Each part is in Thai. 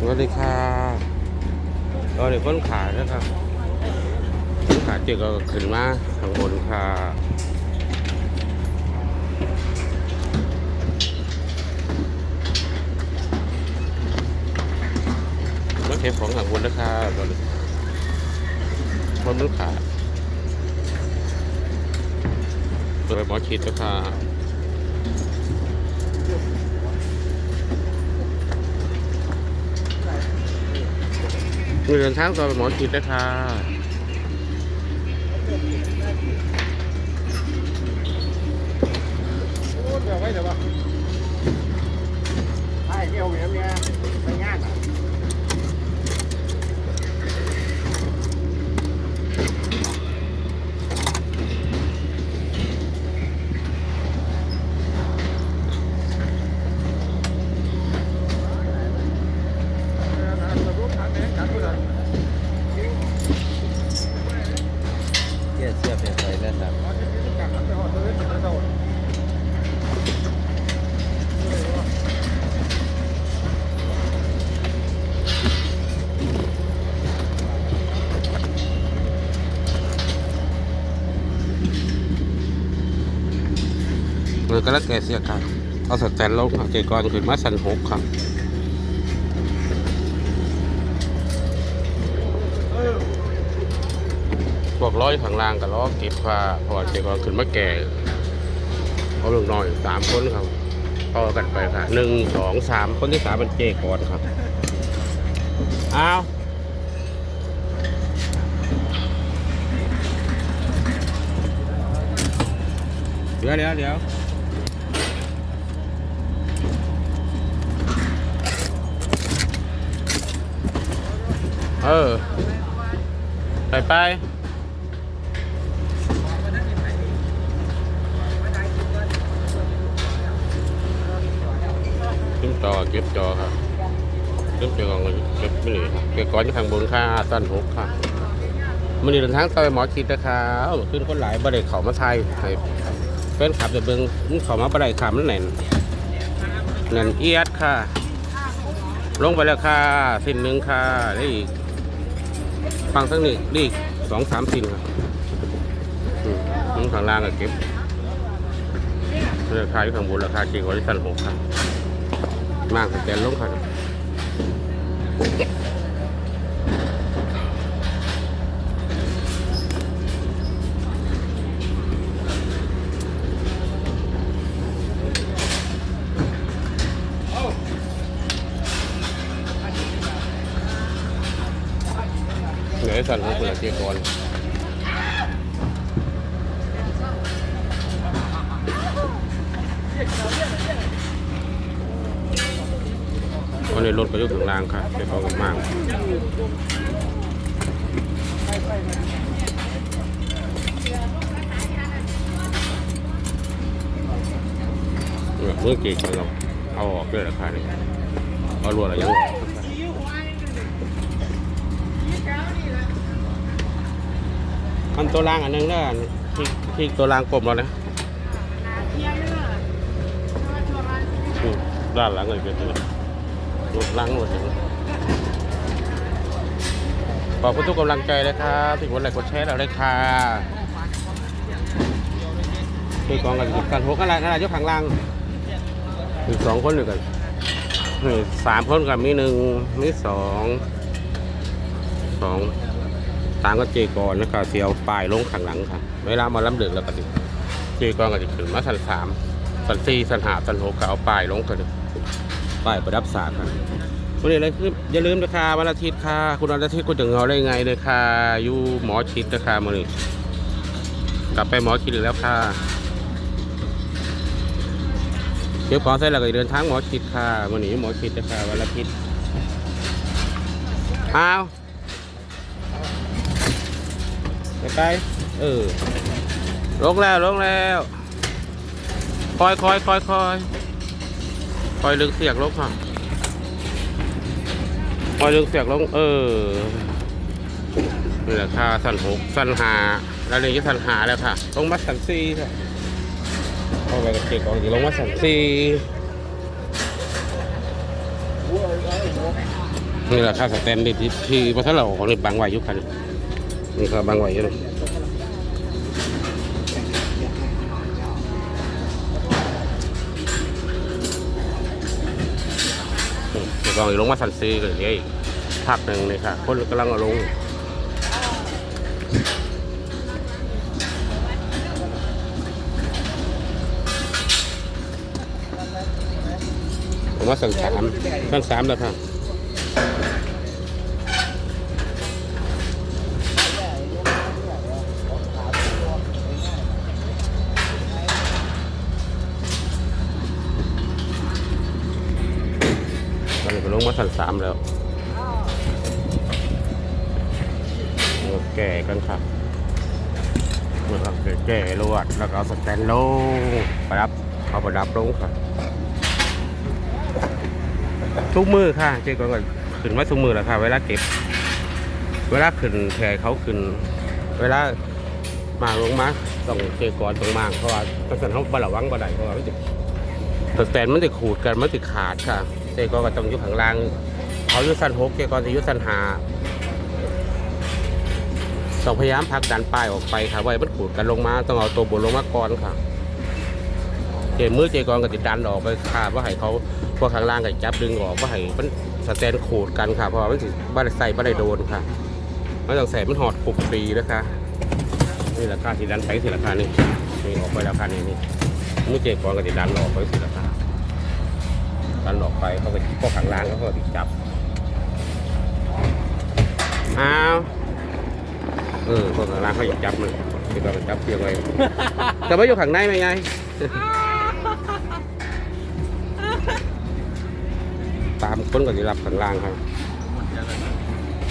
สวัสดีค่ะตอนนี้ค้นขานะครับค้นขาเจ็ก็ขึ้นมาข้างบนค่ะรถเก็บของข้างบนนะคะตอนนี้คนมันขาดตัวหมอชิดนะคะ มีเดินทางตัวไปหมอชิดนะคะโอ้เดี๋ยวไว้เดี๋ยวว่า เลยก็แล้วแกเสียครับเอาสแตนลงค่ะเจก่อนขึ้นมาสันหกครับพวกร้อยข้างล่างกับล้อเก็บค่ะเพาะว่าเจก่อนขึ้นมาแก่เอาลูกน้อยสามคนครับต่อกันไปค่ะหนึ่งสองสามคนที่สามเป็นเจก่อนครับอ้าวเดี๋ยวเดี๋ยวเดี๋ยว เออไปไปขึ้นจอเก็บจอครับขึ้นจอของเก็บไม่หนีเก็บก่อนที่ข้างบนค่าสั้นหกค่ะมันนี่เดินทางต่อไปหมอชิดนะครับขึ้นคนหลายบริเดเขามาไทยให้เป็นขับจะเบิ้งมันเขามาบริเดขามันแน่นแน่นเอียดค่ะ ลงไปแล้วค่ะ สิ้นหนึ่งค่ะได้อีก ฟังทั้งนี้นี่สองสามสินครับอืมอืมข้างล่างก็เก็บราคาอยู่ข้างบนราคาจริงกว่าที่สั้นหกครับ มากแต่ลงครับ อสั้นหกเหลือเจียกรวันนี้รถก็อยู่ข้างลางครับเดี๋ยวเขาก็มากเมื่อเมื่อกี้เราเอาออกด้วยราคาเนี้เอารวดอะไรยัง มันตัวล่างอันหนึงแล้วอันที่ที่ตัวล่างกลมแล้วนะอืมด้านหลังเลยเป็นตัวรถล่างหมดเลยขอบคุณทุกกำลังใจเลยครับที่กดไลค์กดแชร์เราเลยค่ะคือกองกันกันหกอะไรอะไรยกข้างล่างอีกสองคนหนึ่งกันนี่สามคนกับมีหนึ่งมีสองสอง ตามก็เจกรแล้วก็เสียวปลายลงข้างหลังค่ะเวลามาล้ำเดือดแล้วก็ดิเจกรก็จะขึ้นมาสันสามสันสี่สันหาสันหกก็เอาปลายลงกันดิปลายประดับสากค่ะวันนี้อะไรคืออย่าลืมนะคะวันอาทิตย์ค่ะ คุณวันอาทิตย์คุณจะเงาได้ไงเลยค่ะอยู่หมอชิดนะคะมือนี้กลับไปหมอชิดอีกแล้วค่ะเดี๋ยวขอเสร็จแล้วก็เดินทางหมอชิดค่ะวันนี้หมอชิดนะคะวันอาทิตย์อ้าว ไปไปเออลงแล้วลงแล้วคอยคอยคอยคอยคอยลึกเสียกลงค่ะคอยลึกเสียกลงเออนี่แหละค่ะสันหกสันหาแล้วนี่ก็สันหาแล้วค่ะลงมาสันสี่ค่ะเข้าไปกับเก็บของอยู่ลงมาสันสี่นี่แหละค่าสแตนดิที่ที่พระท่านเราของนี่บางวอยุคัน นี่ก็บางไหวอยู่เลยอืมเดี๋ยลองลงมาสันซีกันเดี๋ยวอีกภาคหนึ่งเลยค่ะคนกำลังเอาลงผมว่าสั่งสามสั่งสามแล้วค่ะต อนนี้ก็ลงมาสั่งสามแล้วแก่กันครับเมื่อครับแก่ๆรวดแล้วก็เอาสแตนโลประดับเอาประดับลงครับทุกมือค่ะเจ๊ก่อนก็ขึ้นไมาทุกมือแล้วค่ะ เวลาเก็บ เวลาขึ้นแพรเขาขึ้น เวลามาลงมาต้องเจก่อนต้องมางเพราะว่าถ้าสั่นเขาบระวังบ่ได้เพราะว่ามันจะสแตนมันจะขูดกันมันจะขาดค่ะ เจ๊ก่อนก็ต้องอยู่ข้างล่างเขาอยู่สั้นหกเจก่อนจะอยู่สั้นหาต้องพยายามผลักดันป้ายออกไปค่ะไว้มันขูดกันลงมาต้องเอาตัวบนลงมาก่อนค่ะ เจมือเจกรก็ติดดันออกไปขาดว่าให้เขาพวกข้างล่างก็จับดึงออกว่าให้มันสแตนขูดกันค่ะเพราะว่ามันบ้านใส่บ้านโดนค่ะไมันต้องใส่มันหอดปุกปีนะคะนี่ราคาที่ดันไปสิราคานี่นี่ออกไปราคานี้นี่มือเจกรก็ติดดันออกไปสิราคา ดันออกไปเขาก็พวกข้างล่างเขาก็ติดจับอ้าวเออพวกข้างล่างเขาอยากจับมันที่เราจับเพียงไว้แต่ว่าอยู่ข้างในไหมไงตามคนก็จะรับข้างล่างครับ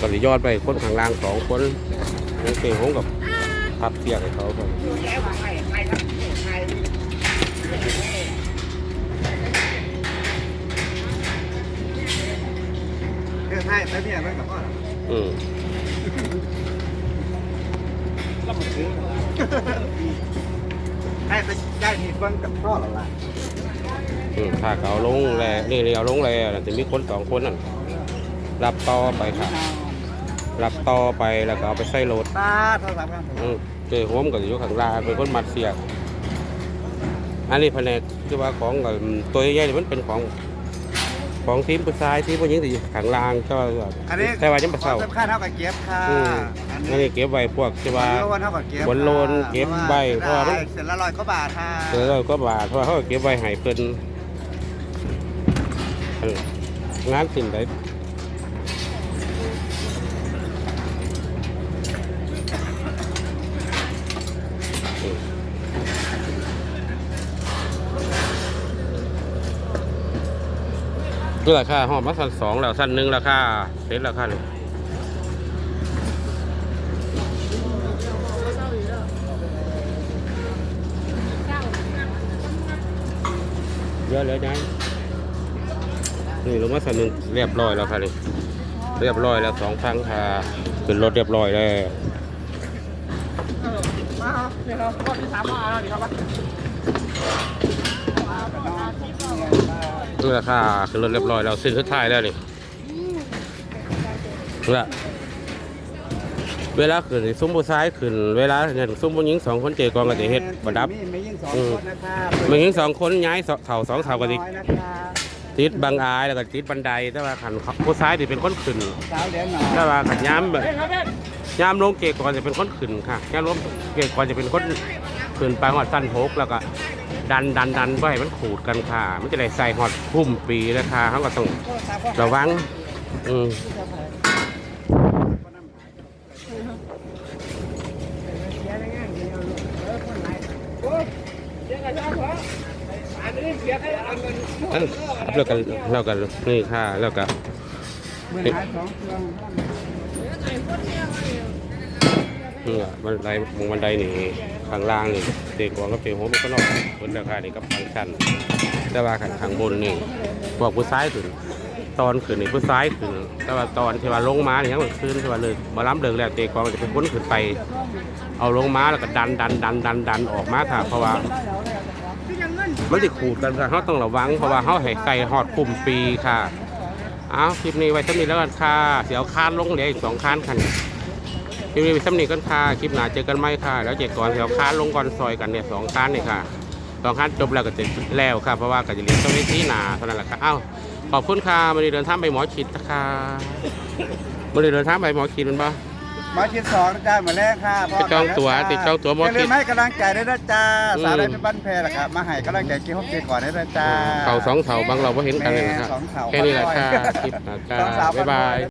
ก็จะยอดไปคนข้างล่างสองคนนั่นคือผมกับพับเทียกให้เขาครั บเรื่องไทยแล้วเนี่ยมันกับพ่ออืมให้ไปได้ที่เบิ้งกับพ่อหรอล่ะอืมถ้าเขาลงแลนี่เรียวลงแลน่ะจะมีคนสองคนนั่นรับต่อไปครับรับต่อไปแล้วก็เอาไปใส่รถตาโทรศัพท์ครับอืมเจอผมก็จะอยู่ข้างล่างเป็นคนมัดเสียกอันนี้แผนกคือว่าของกับตัวใหญ่ๆนี่มันเป็นของ ของทีมผู้ชายทีมผู้หญิงที่อยู่ข้างล่างก็อันนี้แต่ว่ายังไม่เศร้าสำคัญเท่ากับเก็บค่ะอืมอันอันนี้นี้เก็บไว้พวกที่ว่าบนโลนเท่ากับเก็บบนโลนเก็บใบเพราะว่ามันเสร็จละร้อยก็บาทค่ะเออก็บาทเพราะว่าเขาก็เก็บไว้ให้เพิ่นเอองานสิ่งใด คือราคาห้อมาสั้นสองแล้วสั้นหนึ่งราคาเซ็ตราคาหนึ่งเยอะเลยนะนี่ลงมาสั้นหนึ่งเรียบร้อยแล้วค่ะนี่เรียบร้อยแล้วสองครั้งค่ะขึ้นรถเรียบร้อยแล้วมาเนี่ยครับข้อที่สามมาแล้วดีครับ นี่ราคาขึ้นรถเรียบร้อยแล้วสิ้นสุดท้ายแล้วนี่ละเวลาขึ้นนี่ซุ้มผู้ซ้ายขึ้นเวลาเนี่ยซุ้มผู้หญิงสองคนเจกองก็จะเฮ็ดประดับมีมียิ่งสองอืมคนนะคะผู้หญิงสองคนย้ายเสาเสาสองเสาก็สิน้อยนะคะติดบางอายแล้วก็ติดบันไดแต่ว่าขันผู้ซ้ายที่เป็นคนขึ้นสาวเหรียญหน่อยแต่ว่าขันย้ำแบบย้ำลงเกกอนจะเป็นคนขึ้นค่ะย้ำลงเกกอนจะเป็นคนขึ้นไปหอดสั้นหกแล้วก็ ดันดันดันไว้ให้มันขูดกันค่ะ มันจะได้ใส่หอดพุ่มปีนะคะเขาก็ต้องระวัง อืมอันแล้วกันแล้วกันนี่ค่ะแล้วก็เมื่อหาสองเครื่องนี่อะบันไดมงบันไดนี่ข้างล่างนี่เด็กกวางกับเด็กหัวมันก็นอกบนราคานี่กับฟังชันแต่ว่าข้างบนนี่บอกผู้ซ้ายขึ้นตอนขึ้นนี่ผู้ซ้ายขึ้นแต่ว่าตอนที่ว่าลงมาเนี่ยยังมันขึ้นที่ว่าเลยมาล้ำเดิงแล้วเด็กกวางจะเป็นคนขึ้นไป เอาลงมาแล้วก็ดันดันดันดันดันออกมาค่ะเพราะว่ามันจะขูดกันค่ะเขาต้องระวังเพราะว่าเขาให้ใส่หอดปุ่มปีค่ะเอาคลิปนี้ไว้สำนีแล้วกันค่ะเดี๋ยวคานลงเหลืออีกสองคานคัน คลิปนี้ไว้สำนีกันค่ะคลิปหน้าเจอกันไหมค่ะ แล้วเจอก่อนเดี๋ยวคานลงก่อนซอยกันเนี่ยสองคานนี่ค่ะสองคานจบแล้วก็จะแล้วค่ะ เพราะว่าก็จะเรียนต้องไปที่หนาเท่านั้นแหละค่ะเอ้าขอบคุณค่ะวันนี้เดินทางไปหมอชิดนะคะวันนี้เดินทางไปหมอชิดมันปะมาชิ้นสองนะจ้ามาแรกค่ะพ่ติดจองตั๋วติดจองตั๋วหมดอย่าลืมให้กำลังใจด้วยนะจ้าอืมสาวได้เป็นบ้านแพรล่ะครับมาให้กำลังใจกี่ห้องเจก่อนด้วยนะจ้าเขาสองเถาบางเราไ่เห็นกันเลยนะครับแม่สองเถาแค่นี้แหละค่ะคลิปหน้าจ้าสองสาวบ๊ายบาย